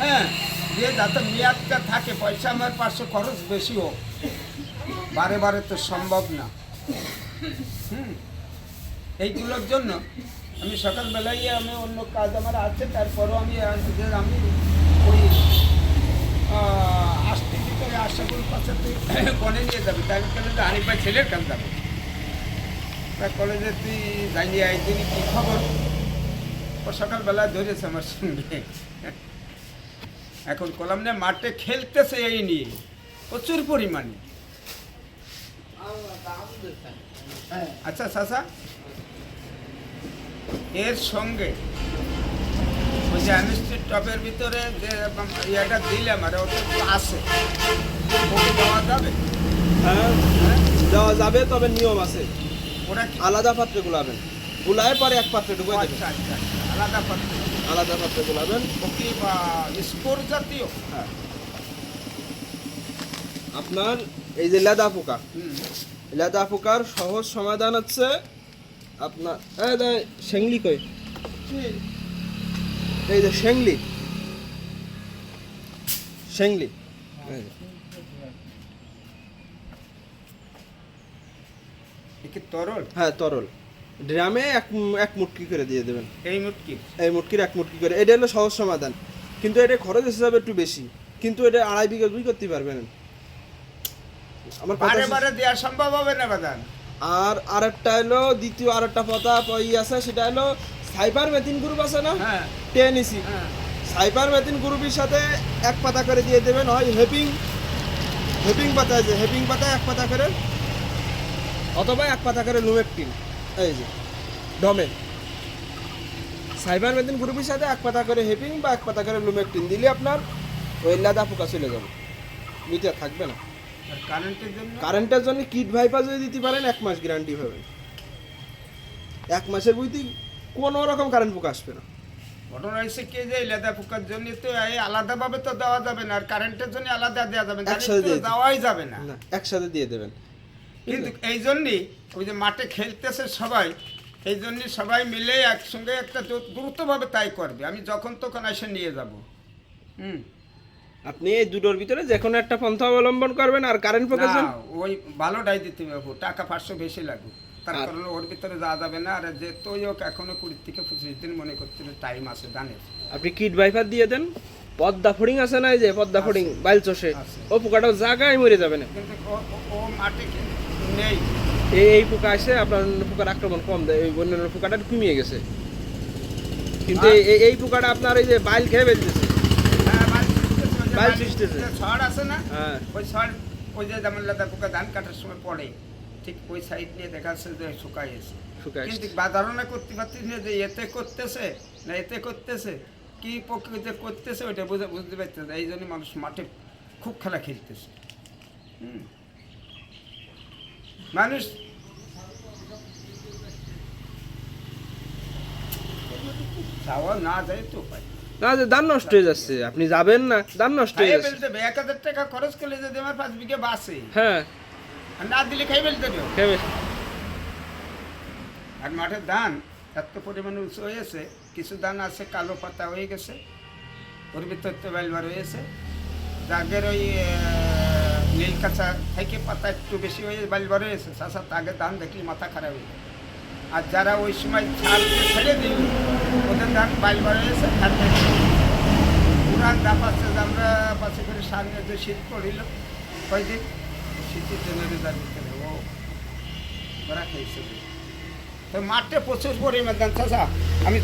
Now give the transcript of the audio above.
হ্যাঁ দিয়ে যাতে মেয়াদটা থাকে, পয়সা আমার পাশে খরচ বেশি হোক। বারে বারে তো সম্ভব না। হুম, এইগুলোর জন্য আমি সকালবেলায় আমি অন্য কাজ আমার আছে, তারপরও আমি যে আমি ওই আসতে ভিতরে আশাকুল পাশে তুই কনে নিয়ে যাবি? তাই আমি যে আরিফ ভাই ছেলের কাছে যাব। তা কলেজে তুই যাইনি একদিন কি খবর? ও সকালবেলা ধরেছে আমার সঙ্গে। এখন কলাম না মাঠে খেলতেছে এই নিয়ে প্রচুর পরিমাণে। আচ্ছা চাচা? এর সঙ্গে ওই যে অ্যামিস্ট্রি টপের ভিতরে যে ইয়েটা দিলাম আর ওটা আছে। ওকে দেওয়া যাবে? হ্যাঁ হ্যাঁ দেওয়া যাবে তবে নিয়ম আছে। ওরা আলাদা পাত্রে গুলাবেন। গুলায় পরে এক পাত্রে ঢুকে আচ্ছা আচ্ছা আচ্ছা, আলাদা পাত্র। আলাদা পাত্রে গুলাবেন বা স্কোর জাতীয়? হ্যাঁ। আপনার এই যে লেদা পোকা। লেদা পোকার সহজ সমাধান হচ্ছে আপনার শেংলি কই? এই যে। এ কি তরল? হ্যাঁ তরল। ড্রামে এক এক মুটকি করে দিয়ে দেবেন। এই মুটকি? এই মুটকির এক মুটকি করে। এটা হলো সহজ সমাধান। কিন্তু এটা খরচ হিসাবে একটু বেশি। কিন্তু এটা আড়াই বিঘা দুই করতে পারবেন। আমার কথা বারে বারে দেওয়া সম্ভব হবে না বাদান আর আরেকটা হলো দ্বিতীয় আরেকটা পাতা ই আছে সেটা হলো সাইবার মেথিন গ্রুপ আছে না? হ্যাঁ। টেনিসি হ্যাঁ। সাইবার মেথিন গ্রুপের সাথে এক পাতা করে দিয়ে দেবেন। হয় হেপিং হেপিং পাতা আছে। হেপিং পাতা এক পাতা করে অথবা এক পাতা করে লুমেকটিন এই যে ডমে সাইবার মেথিন গ্রুপের সাথে এক পাতা করে হেপিং বা এক পাতা করে লুমেকটিন দিলে আপনার ওই লাদা পোকা চলে যাবে। বুঝতে থাকবে না। কারেন্টের জন্য? কারেন্টের জন্য কিট ভাইপা যদি দিতে পারেন এক মাস গ্যারান্টি পাবেন এক মাসের বুঝতে কোনো রকম কারেন্ট পোকা আসবে না। ঘটনা হয়েছে কি যে লেদা পোকার জন্য তো এই আলাদাভাবে তো দেওয়া যাবে না আর কারেন্টের জন্য আলাদা দেওয়া যাবে না একসাথে। দেওয়াই যাবে না একসাথে দিয়ে দেবেন। কিন্তু এই জন্যই ওই যে মাঠে খেলতেছে সবাই এই জন্য সবাই মিলে একসঙ্গে একটা দ্রুতভাবে তাই করবে। আমি যখন তখন এসে নিয়ে যাব। হুম। আপনি এই দুটোর ভিতরে যে কোনো একটা পন্থা অবলম্বন করবেন আর কারেন্ট পোকার না জন্য ওই ভালোটাই দিতে হবে। টাকা পাঁচশো বেশি লাগবে। তার কারণে ওর ভিতরে যাওয়া যাবে না আর যে তোই হোক এখনও কুড়ি থেকে পঁচিশ দিন মনে করছে টাইম আছে জানেন আপনি কিট ভাইপার দিয়ে দেন। পদ্মা ফড়িং আছে না এই যে পদ্মা ফড়িং বাইল চষে। ও পোকাটাও জায়গায় মরে যাবে না। কিন্তু ও- মাঠে নেই। এই এই পোকা আসে আপনার পোকার আক্রমণ কম দেয় ওই অন্যান্য পোকাটা কমিয়ে গেছে। কিন্তু এই- পোকাটা আপনার এই যে বাইল খেয়ে ফেলতেছে। হ্যাঁ। যে ছড় আছে না হ্যাঁ। ওই ছড় ওই যে যেমন লাদা পোকা ধান কাটার সময় পড়ে ঠিক ওই সাইড নিয়ে দেখা যাচ্ছে যে শুকাই শুকায় কিন্তু বা ধারণা করতে পারছিস না যে এতে করতেছে না এতে করতেছে কি প্রকৃতি করতেছে ওইটা বুঝে বুঝতে পারতেছে না। এই জন্য মানুষ মাঠে খুব খেলা খেলতেছে। হুম। মানুষ না যায় তো উপায় না যে ধান নষ্ট হয়ে যাচ্ছে আপনি যাবেন না ধান নষ্ট হয়ে যাচ্ছে। এক হাজার টাকা খরচ করলে যদি আমার পাঁচ বিঘে বাসে হ্যাঁ। না দিলে খাই ফেলতে খেয়ে আর মাঠের ধান এত পরিমাণে উঁচু হয়েছে কিছু ধান আছে কালো পাতা হয়ে গেছে ওর ভিতর তো বেলবার হয়েছে যাদের ওই কাঁচা থেকে পাতা একটু বেশি হয়ে বালবার হয়েছে চাষা তাকে ধান দেখলে মাথা খারাপ হয়ে যায়। আর যারা ওই সময় ছাড় দিয়ে ছেড়ে দিল ওদের ধান বালবার হয়েছে দেখে। পুরান দাপ আছে যে আমরা পাশে করে সামনে যে শীত পড়িল, কয়দিন? শীতের জন্য রেজার ভিতরে ও, ওরা খেয়েছে তো মাঠে প্রচুর পরিমাণ ধান চাষা আমি